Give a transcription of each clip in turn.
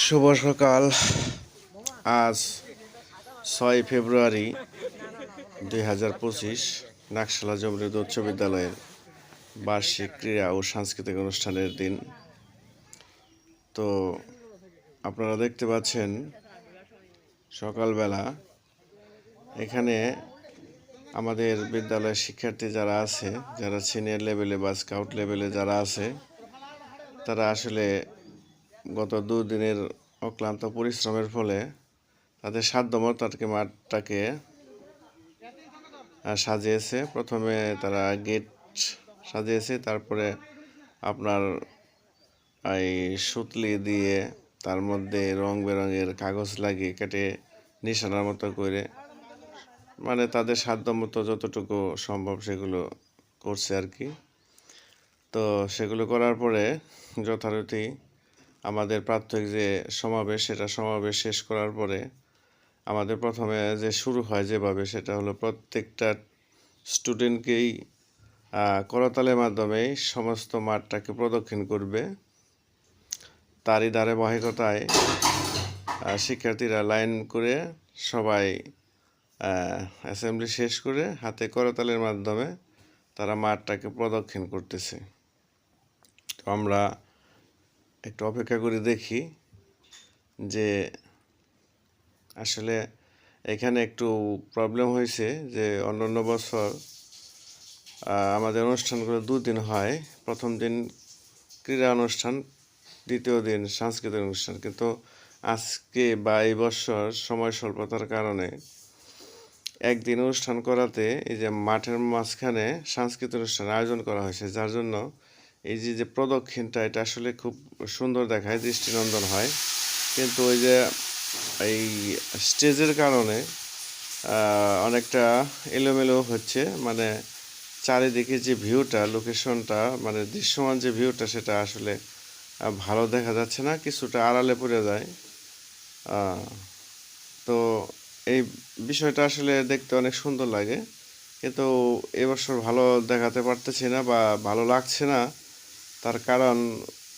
শুভ সকাল। আজ ছয় ফেব্রুয়ারি দুই হাজার পঁচিশ, নাকশালা জমরুদ উচ্চ বিদ্যালয়ের বার্ষিক ক্রীড়া ও সাংস্কৃতিক অনুষ্ঠানের দিন। তো আপনারা দেখতে পাচ্ছেন, সকালবেলা এখানে আমাদের বিদ্যালয়ের শিক্ষার্থী যারা আছে, যারা সিনিয়র লেভেলে বা স্কাউট লেভেলে যারা আছে, তারা আসলে গত দুদিনের অক্লান্ত পরিশ্রমের ফলে তাদের সাধ্যমতো তাদেরকে মাঠটাকে সাজিয়েছে। প্রথমে তারা গেট সাজিয়েছে, তারপরে আপনার এই সুতলি দিয়ে তার মধ্যে রং বেরঙের কাগজ লাগিয়ে কেটে নিশানার মতো করে মানে তাদের সাধ্যমতো যতটুকু সম্ভব সেগুলো করছে আর কি। তো সেগুলো করার পরে যথারীতি আমাদের প্রাথমিক যে সমাবেশ, সেটা সমাবেশ শেষ করার পরে আমাদের প্রথমে যে শুরু হয় যেভাবে, সেটা হলো প্রত্যেকটা স্টুডেন্টকেই করতালের মাধ্যমে সমস্ত মাঠটাকে প্রদক্ষিণ করবে। তারই দ্বারে বাহিকতায় শিক্ষার্থীরা লাইন করে সবাই অ্যাসেম্বলি শেষ করে হাতে করতালের মাধ্যমে তারা মাঠটাকে প্রদক্ষিণ করতেছে। তো আমরা একটু অপেক্ষা করে দেখি যে আসলে এখানে একটু প্রবলেম হয়েছে যে অন্যান্য বছর আমাদের অনুষ্ঠানগুলো দুদিন হয়। প্রথম দিন ক্রীড়া অনুষ্ঠান, দ্বিতীয় দিন সাংস্কৃতিক অনুষ্ঠান। কিন্তু আজকে বা এই বছর সময় স্বল্পতার কারণে একদিন অনুষ্ঠান করাতে এই যে মাঠের মাঝখানে সাংস্কৃতিক অনুষ্ঠান আয়োজন করা হয়েছে, যার জন্য এই যে যে প্রদক্ষিণটা, এটা আসলে খুব সুন্দর দেখায়, দৃষ্টিনন্দন হয়। কিন্তু ওই যে, এই স্টেজের কারণে অনেকটা এলোমেলো হচ্ছে। মানে চারিদিকে যে ভিউটা, লোকেশনটা মানে দৃশ্যমান যে ভিউটা, সেটা আসলে ভালো দেখা যাচ্ছে না, কিছুটা আড়ালে পড়ে যায়। তো এই বিষয়টা আসলে দেখতে অনেক সুন্দর লাগে। কিন্তু এবছর ভালো দেখাতে পারতেছি না বা ভালো লাগছে না। তার কারণ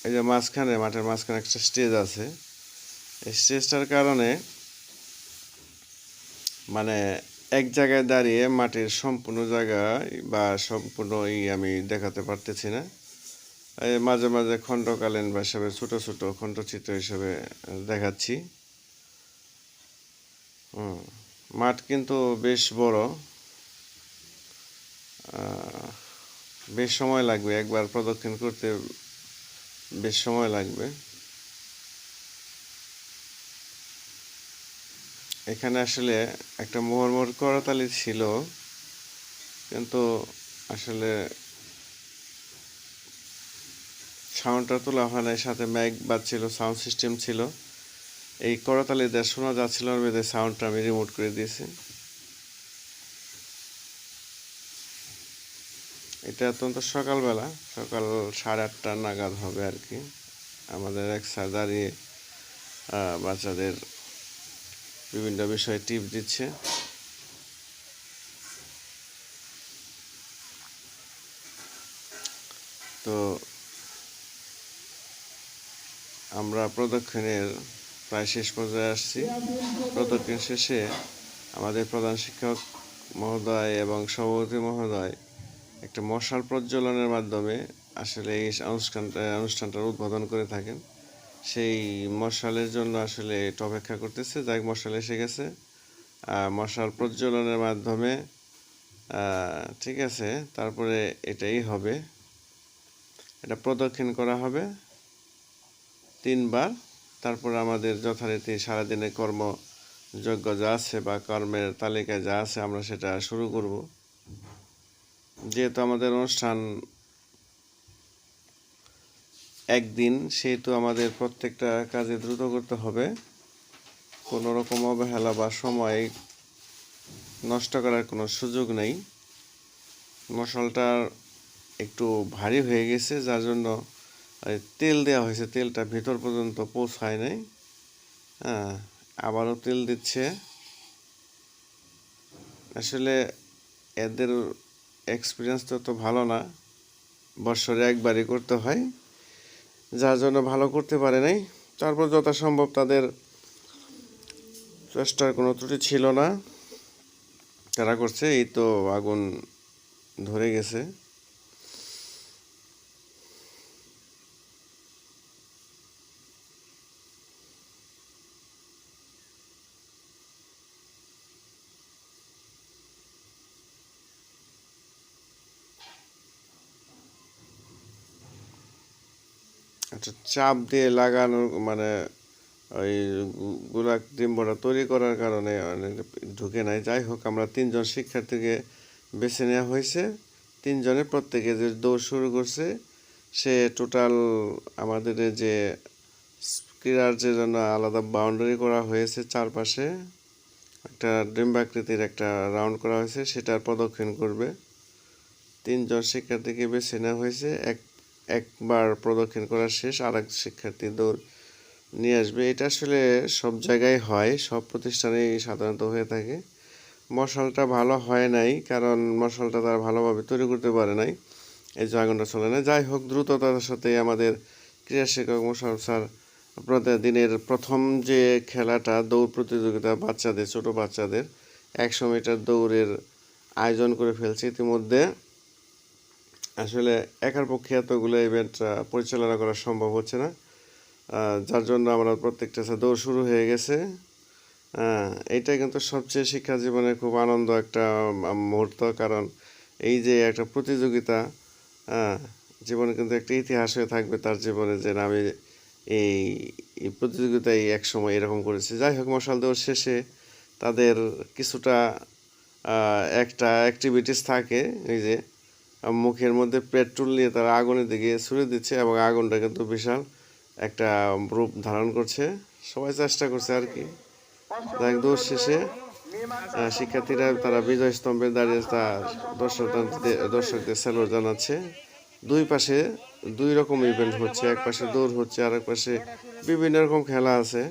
এই যে মাঝখানে, মাঠের মাঝখানে একটা স্টেজ আছে। এই স্টেজটার কারণে মানে এক জায়গায় দাঁড়িয়ে মাটির সম্পূর্ণ জায়গা বা সম্পূর্ণ ই আমি দেখাতে পারতেছি না। এই মাঝে মাঝে খণ্ডকালীন বা হিসাবে ছোটো ছোটো খণ্ডচিত্র হিসেবে দেখাচ্ছি। মাঠ কিন্তু বেশ বড়। বেশ সময় লাগবে, একবার প্রদক্ষিণ করতে বেশ সময় লাগবে। এখানে আসলে একটা মোহরমোহর করতালি ছিল, কিন্তু আসলে সাউন্ডটা তোলা হয় নাই, সাথে ম্যাগ বাজছিল সাউন্ড সিস্টেম ছিল। এই করতালি দেওয়া শোনা যাচ্ছিল না, বেঁধে সাউন্ডটা আমি রিমোট করে দিয়েছি। এটা অত্যন্ত সকালবেলা, সকাল সাড়ে আটটা নাগাদ হবে আর কি। আমাদের এক স্যার দাঁড়িয়ে বাচ্চাদের বিভিন্ন বিষয়ে টিপ দিচ্ছে। তো আমরা প্রদক্ষিণের প্রায় শেষ পর্যায়ে আসছি। প্রদক্ষিণ শেষে আমাদের প্রধান শিক্ষক মহোদয় এবং সভাপতি মহোদয় একটা মশাল প্রজ্বলনের মাধ্যমে আসলে এই অনুষ্ঠানটা অনুষ্ঠানটার উদ্বোধন করে থাকেন। সেই মশালের জন্য আসলে এটা অপেক্ষা করতেছে। যাই মশাল এসে গেছে। মশাল প্রজ্বলনের মাধ্যমে ঠিক আছে, তারপরে এটাই হবে। এটা প্রদক্ষিণ করা হবে তিনবার। তারপর আমাদের যথারীতি সারাদিনের কর্মযোগ্য যা আছে বা কর্মের তালিকায় যা আছে আমরা সেটা শুরু করব। যেহেতু আমাদের অনুষ্ঠান একদিন, সেহেতু আমাদের প্রত্যেকটা কাজে দ্রুত করতে হবে। কোনো রকম অবহেলা বা সময় নষ্ট করার কোনো সুযোগ নেই। মশলাটা একটু ভারী হয়ে গেছে, যার জন্য তেল দেওয়া হয়েছে। তেলটা ভেতর পর্যন্ত পৌঁছায় নাই। হ্যাঁ আবারও তেল দিচ্ছে। আসলে এদের এক্সপিরিয়েন্স তো তো ভালো না। বৎসরে একবারই করতে হয়। যার জন্য ভালো করতে পারে নাই। তারপর যথাসম্ভব তাদের চেষ্টার কোনো ত্রুটি ছিল না। তারা করছে, এই তো আগুন ধরে গেছে। আচ্ছা চাপ দিয়ে লাগানো মানে ওই গোলাক ডিম্বটা তৈরি করার কারণে মানে ঢুকে নাই। যাই হোক, আমরা তিনজন শিক্ষার্থীকে বেছে নেওয়া হয়েছে। তিনজনে প্রত্যেকে যে দৌড় শুরু করছে, সে টোটাল আমাদের যে ক্রীড়ার যে জন্য আলাদা বাউন্ডারি করা হয়েছে চারপাশে, একটা ডিম্বাকৃতির একটা রাউন্ড করা হয়েছে, সেটার প্রদক্ষিণ করবে। তিনজন শিক্ষার্থীকে বেছে নেওয়া হয়েছে। এক একবার প্রদক্ষিণ করা শেষ আর এক শিক্ষার্থী দৌড় নিয়ে আসবে। এটা আসলে সব জায়গায় হয়, সব প্রতিষ্ঠানেই সাধারণত হয়ে থাকে। মশালটা ভালো হয় নাই, কারণ মশালটা তারা ভালোভাবে তৈরি করতে পারে নাই। এই যে আগুনটা চলে না। যাই হোক, দ্রুততার সাথে আমাদের ক্রীড়া শিক্ষক মোশারফ স্যার আপনাদের দিনের প্রথম যে খেলাটা, দৌড় প্রতিযোগিতা বাচ্চাদের, ছোট বাচ্চাদের, একশো মিটার দৌড়ের আয়োজন করে ফেলছে। ইতিমধ্যে আসলে একার পক্ষে এতগুলো ইভেন্ট পরিচালনা করা সম্ভব হচ্ছে না। যার জন্য আমরা প্রত্যেকটা দৌড় শুরু হয়ে গেছে এইটা কিন্তু সবচেয়ে শিক্ষা জীবনে খুব আনন্দ একটা মুহূর্ত। কারণ এই যে একটা প্রতিযোগিতা জীবনে কিন্তু একটা ইতিহাস হয়ে থাকবে তার জীবনে যে আমি এই এই প্রতিযোগিতায় এক সময় এরকম করেছি। যাই হোক, মশাল দৌড় শেষে তাদের কিছুটা একটা অ্যাক্টিভিটিস থাকে, এই যে মুখের মধ্যে পেট্রোল নিয়ে তারা আগুনের দিকে ছুড়ে দিচ্ছে এবং আগুনটা কিন্তু বিশাল একটা রূপ ধারণ করছে। সবাই চেষ্টা করছে আর কি। হোক, দৌড় শেষে শিক্ষার্থীরা তারা বিজয় স্তম্ভে দাঁড়িয়ে তার দর্শকদের দর্শকদের স্যালুট জানাচ্ছে। দুই পাশে দুই রকম ইভেন্ট হচ্ছে এক পাশে দৌড় হচ্ছে আর এক পাশে বিভিন্ন রকম খেলা আছে।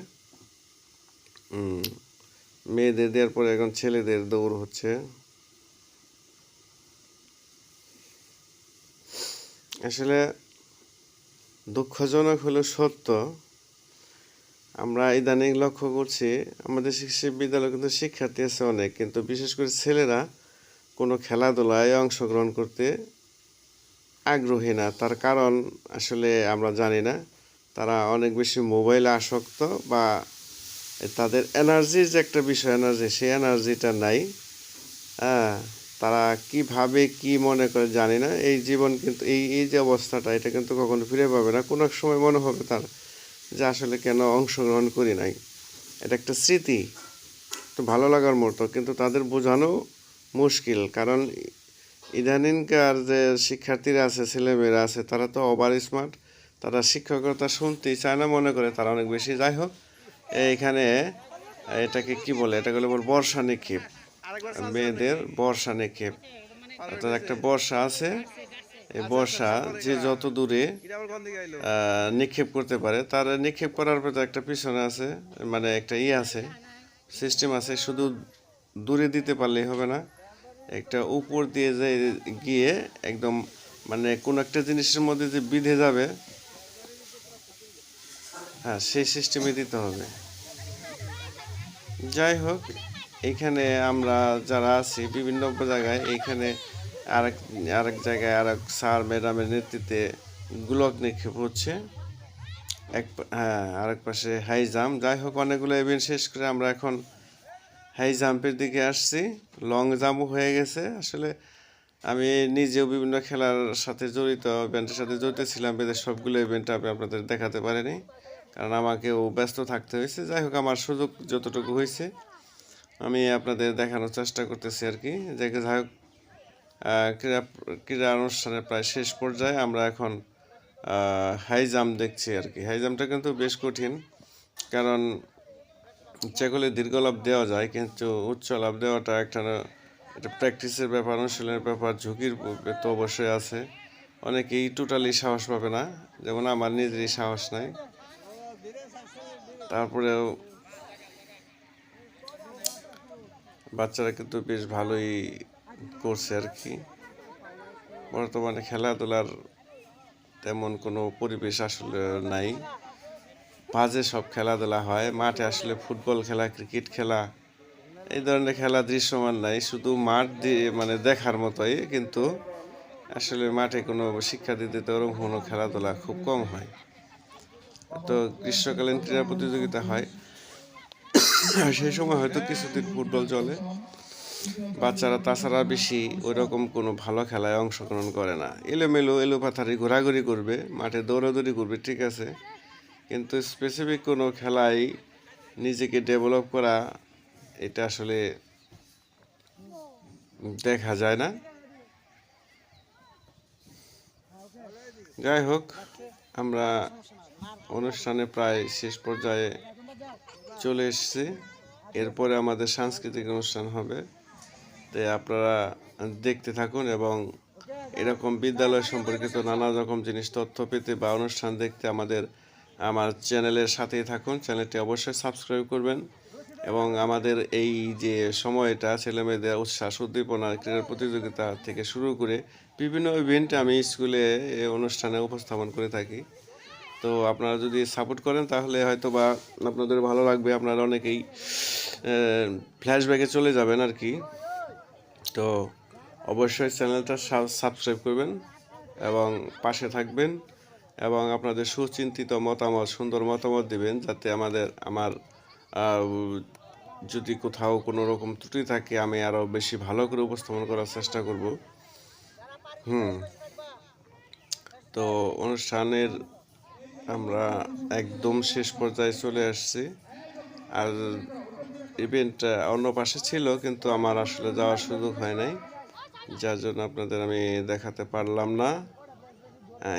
মেয়েদের দেওয়ার পরে এখন ছেলেদের দৌড় হচ্ছে। আসলে দুঃখজনক হলো সত্য। আমরা ইদানিং লক্ষ্য করছি, আমাদের বিদ্যালয়ে কিন্তু শিক্ষার্থী আছে অনেক, কিন্তু বিশেষ করে ছেলেরা কোনো খেলাধুলায় অংশগ্রহণ করতে আগ্রহী না। তার কারণ আসলে আমরা জানি না। তারা অনেক বেশি মোবাইলে আসক্ত বা তাদের এনার্জির যে একটা বিষয়, এনার্জি, সেই এনার্জিটা নাই। হ্যাঁ তারা কীভাবে কি মনে করে জানি না। এই জীবন কিন্তু, এই এই যে অবস্থাটা, এটা কিন্তু কখনো ফিরে পাবে না। কোনো এক সময় মনে হবে তার যে আসলে কেন অংশগ্রহণ করি নাই। এটা একটা স্মৃতি। তো ভালো লাগার মতো, কিন্তু তাদের বোঝানো মুশকিল। কারণ ইদানিংকার যে শিক্ষার্থীরা আছে, ছেলেমেয়েরা আছে, তারা তো ওভার স্মার্ট। তারা শিক্ষকতা শুনতেই চায় না মনে করে, তারা অনেক বেশি। যাই হোক, এইখানে এটাকে কি বলে? এটাকে বলে বর্ষা নিক্ষেপ। মেয়েদের বর্ষা নিক্ষেপ অর্থাৎ একটা বর্ষা আছে। এই বর্ষা যে যত দূরে নিক্ষেপ করতে পারে তার নিক্ষেপ করার পর একটা পিছনে আছে মানে একটা ই আছে সিস্টেম আছে শুধু দূরে দিতে পারলেই হবে না। একটা উপর দিয়ে যে গিয়ে একদম মানে কোন একটা জিনিসের মধ্যে যে বিঁধে যাবে হ্যাঁ সেই সিস্টেমে দিতে হবে। যাই হোক এখানে আমরা যারা আছি বিভিন্ন জায়গায়, এইখানে আরেক আরেক জায়গায় আরেক স্যার ম্যাডামের নেতৃত্বে গোলক নিক্ষেপ হচ্ছে। এক হ্যাঁ আরেক পাশে হাই জাম্প যাই হোক, অনেকগুলো ইভেন্ট শেষ করে আমরা এখন হাই জাম্পের দিকে আসছি। লং জাম্পও হয়ে গেছে। আসলে আমি নিজেও বিভিন্ন খেলার সাথে জড়িত ইভেন্টের সাথে জড়িত ছিলাম। বেদের সবগুলো ইভেন্ট আমি আপনাদের দেখাতে পারিনি। কারণ আমাকেও ব্যস্ত থাকতে হয়েছে। যাই হোক, আমার সুযোগ যতটুকু হয়েছে আমি আপনাদের দেখানোর চেষ্টা করতেছি আর কি। যে যাই হোক ক্রীড়া ক্রীড়া অনুষ্ঠানের প্রায় শেষ পর্যায়ে আমরা এখন হাই জাম্প দেখছি আর কি। হাই জাম্পটা কিন্তু বেশ কঠিন, কারণ ইচ্ছা করলে দীর্ঘ লাভ দেওয়া যায়, কিন্তু উচ্চ লাভ দেওয়াটা একটা, এটা প্র্যাকটিসের ব্যাপার, অনুশীলনের ব্যাপার, ঝুঁকির তো অবশ্যই আছে। অনেকেই টোটালি সাহস পাবে না, যেমন আমার নিজেরই সাহস নাই। তারপরেও বাচ্চারা কিন্তু বেশ ভালোই করছে আর কি। বর্তমানে খেলাধুলার তেমন কোনো পরিবেশ আসলে নাই। বাজে সব খেলাধুলা হয়, মাঠে আসলে ফুটবল খেলা, ক্রিকেট খেলা, এই ধরনের খেলা দৃশ্যমান নাই। শুধু মাঠ দিয়ে মানে দেখার মতোই, কিন্তু আসলে মাঠে কোনো শিক্ষা দিতে ওরকম কোনো খেলাধুলা খুব কম হয়। তো গ্রীষ্মকালীন ক্রীড়া প্রতিযোগিতা হয়। সেই সময় হয়তো কিছুদিন ফুটবল চলে। বাচ্চারা তাছাড়া বেশি ওই রকম কোনো ভালো খেলায় অংশগ্রহণ করে না। এলোমেলো এলো পাথারি ঘোরাঘুরি করবে, মাঠে দৌড়াদৌড়ি করবে, ঠিক আছে। কিন্তু স্পেসিফিক কোনো খেলায় নিজেকে ডেভেলপ করা, এটা আসলে দেখা যায় না। যাই হোক, আমরা অনুষ্ঠানে প্রায় শেষ পর্যায়ে চলে এসেছি। এরপরে আমাদের সাংস্কৃতিক অনুষ্ঠান হবে। তাই আপনারা দেখতে থাকুন এবং এরকম বিদ্যালয় সম্পর্কিত নানা রকম জিনিস, তথ্য পেতে বা অনুষ্ঠান দেখতে আমাদের, আমার চ্যানেলের সাথেই থাকুন। চ্যানেলটি অবশ্যই সাবস্ক্রাইব করবেন এবং আমাদের এই যে সময়টা, ছেলেমেয়েদের উচ্ছ্বাস, উদ্দীপনা, ক্রীড়া প্রতিযোগিতা থেকে শুরু করে বিভিন্ন ইভেন্ট আমি স্কুলে অনুষ্ঠানে উপস্থাপন করে থাকি। তো আপনারা যদি সাপোর্ট করেন, তাহলে হয়তো বা আপনাদের ভালো লাগবে। আপনারা অনেকেই ফ্ল্যাশব্যাকে চলে যাবেন আর কি। তো অবশ্যই চ্যানেলটা সাবস্ক্রাইব করবেন এবং পাশে থাকবেন এবং আপনাদের সুচিন্তিত মতামত, সুন্দর মতামত দিবেন যাতে আমাদের, আমার যদি কোথাও কোনো রকম ত্রুটি থাকে, আমি আরও বেশি ভালো করে উপস্থাপন করার চেষ্টা করব। হুম। তো অনুষ্ঠানের আমরা একদম শেষ পর্যায়ে চলে আসছি। আর ইভেন্টটা অন্য পাশে ছিল, কিন্তু আমার আসলে যাওয়ার সুযোগ হয় নাই। যার জন্য আপনাদের আমি দেখাতে পারলাম না।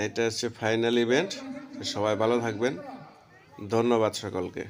এটা হচ্ছে ফাইনাল ইভেন্ট সবাই ভালো থাকবেন। ধন্যবাদ সকলকে।